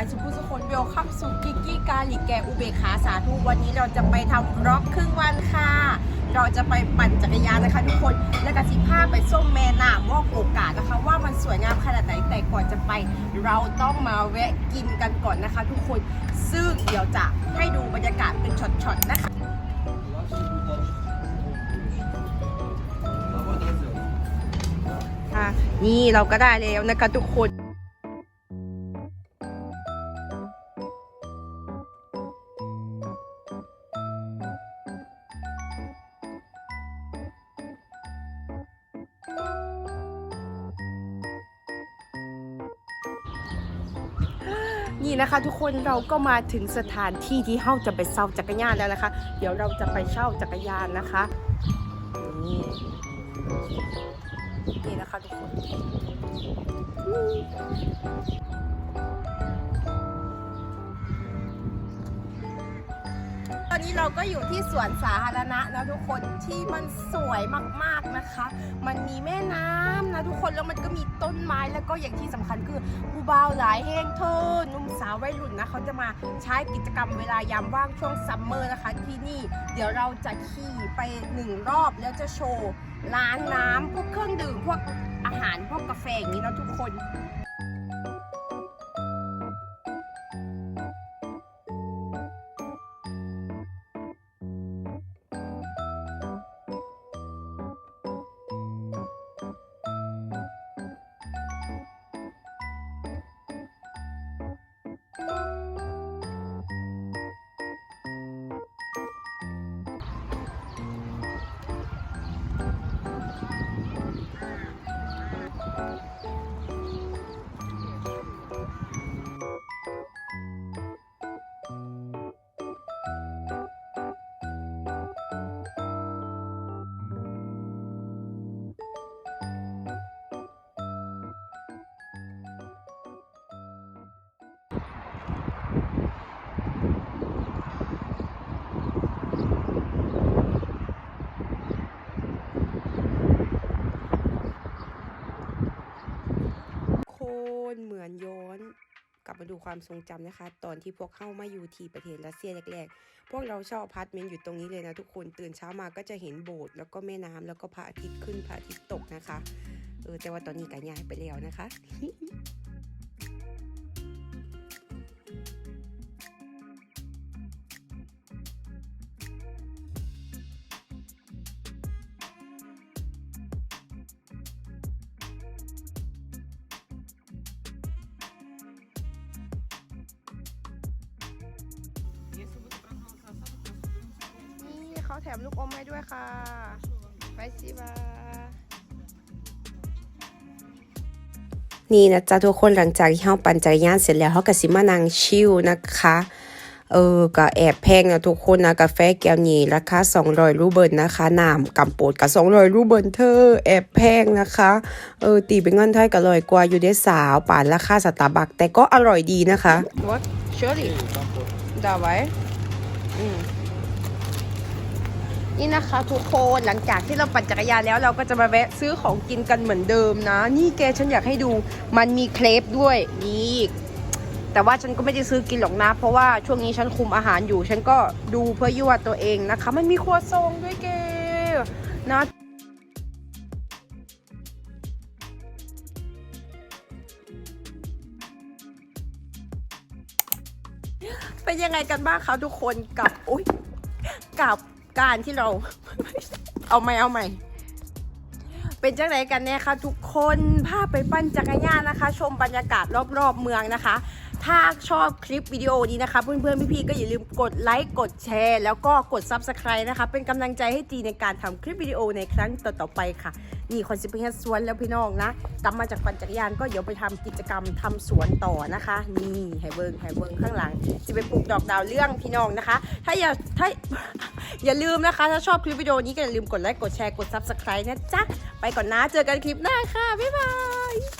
ายสุภุสุคนเวลคัมสุกิกกี้กาลิกแกอุเบกขาสาธุวันนี้เราจะไปทำร็อกครึ่งวันค่ะ เราจะไปปั่นจักรยานนะคะทุกคนและกะสิภาไปส้มแม่น้ำวอกโอกาสนะคะ ว่ามันสวยงามขนาดไหนแต่ก่อนจะไป เราต้องมาแวะกินกันก่อนนะคะ ทุกคนซึ่งเดี๋ยวจะให้ดูบรรยากาศเป็นช็อตๆนะคะนี่เราก็ได้แล้วนะคะทุกคน นี่นะคะ ทุกคนเราก็มาถึงสถานที่ที่เฮาจะไปเช่าจักรยานแล้วนะคะ เดี๋ยวเราจะไปเช่าจักรยานนะคะนี่นี่นะคะทุกคน อนนี้เราก็อยู่ที่สวนสาธารณะนะทุกคนที่มันสวยมากๆนะคะ มันมีแม่น้ำนะทุกคนแล้วมันก็มีต้นไม้แล้วก็อย่างที่สำคัญคือผู้บ่าวหลายแห้งเธอนุ่มสาววัยรุ่นนะเขาจะมาใช้กิจกรรมเวลายามว่างช่วงซัมเมอร์นะคะที่นี่เดี๋ยวเราจะขี่ไปหนึ่งรอบแล้วจะโชว์ร้านน้ำพวกเครื่องดื่มพวกอาหารพวกกาแฟอย่างนี้นะทุกคน โมาดูความทรงจำนะคะ ตอนที่พวกเข้ามาอยู่ที่ประเทศรัสเซียแรกๆ พวกเราเช่าอพาร์ตเมนต์อยู่ตรงนี้เลยนะทุกคนตื่นเช้ามาก็จะเห็นโบสถ์แล้วก็แม่น้ำแล้วก็พระอาทิตย์ขึ้นพระอาทิตย์ตกนะคะเออแต่ว่าตอนนี้ก็ย้ายไปแล้วนะคะ เขาแถมลูกอมให้ด้วยค่ะ ไปสิบานี่นะจ๊ะทุกคนหลังจากที่เฮาปั่นจักรยานเสร็จแล้วเฮาก็สิมานั่งชิลนะคะเออก็แอบแพงนะทุกคนนะกาแฟแก้วนี้ราคา200รูเบิลนะคะน้ำกำโปดกับ200รูเบิลเธอแอบแพงนะคะเออตีเป็นเงินไทยก็ร้อยกว่าอยู่ได้สาวป่านราคาสตาร์บัคแต่ก็อร่อยดีนะคะ What surely ดาไว้อืม นี่นะคะทุกคนหลังจากที่เราปั่นจักรยานแล้วเราก็จะมาแวะซื้อของกินกันเหมือนเดิมนะ นี่แกฉันอยากให้ดูมันมีเครปด้วยนี่แต่ว่าฉันก็ไม่ได้ซื้อกินหรอกนะ เพราะว่าช่วงนี้ฉันคุมอาหารอยู่ ฉันก็ดูเพื่อยั่วตัวเองนะคะ มันมีครัวซองด้วยแกนะเป็นยังไงกันบ้างคะทุกคนกับอุ้ยกับ การที่เรา เอาใหม่เอาใหม่ เป็นจังไรกันแน่คะทุกคนพาไปปั้นจักรยานนะคะ ชมบรรยากาศรอบๆเมืองนะคะ ถ้าชอบคลิปวิดีโอนี้นะคะเพื่อนๆพี่ๆก็อย่าลืมกดไลค์กดแชร์ แล้วก็กด Subscribe นะคะ เป็นกำลังใจให้จีในการทำคลิปวิดีโอในครั้งต่อๆไปค่ะ นี่คนสิบเฮ็ดสวนแล้วพี่น้องนะกลับมาจากปั่นจักรยานก็เดี๋ยวไปทำกิจกรรมทำสวนต่อนะคะ นี่ไฮเบิร์งไฮเบิร์งข้างหลัง จะไปปลูกดอกดาวเรื่องพี่น้องนะคะ ถ้าอย่าถ้าอย่าลืมนะคะ ถ้าชอบคลิปวิดีโอนี้ก็อย่าลืมกดไลค์กดแชร์กด Subscribe นะจ๊ะไปก่อนนะเจอกันคลิปหน้าค่ะบ๊ายบาย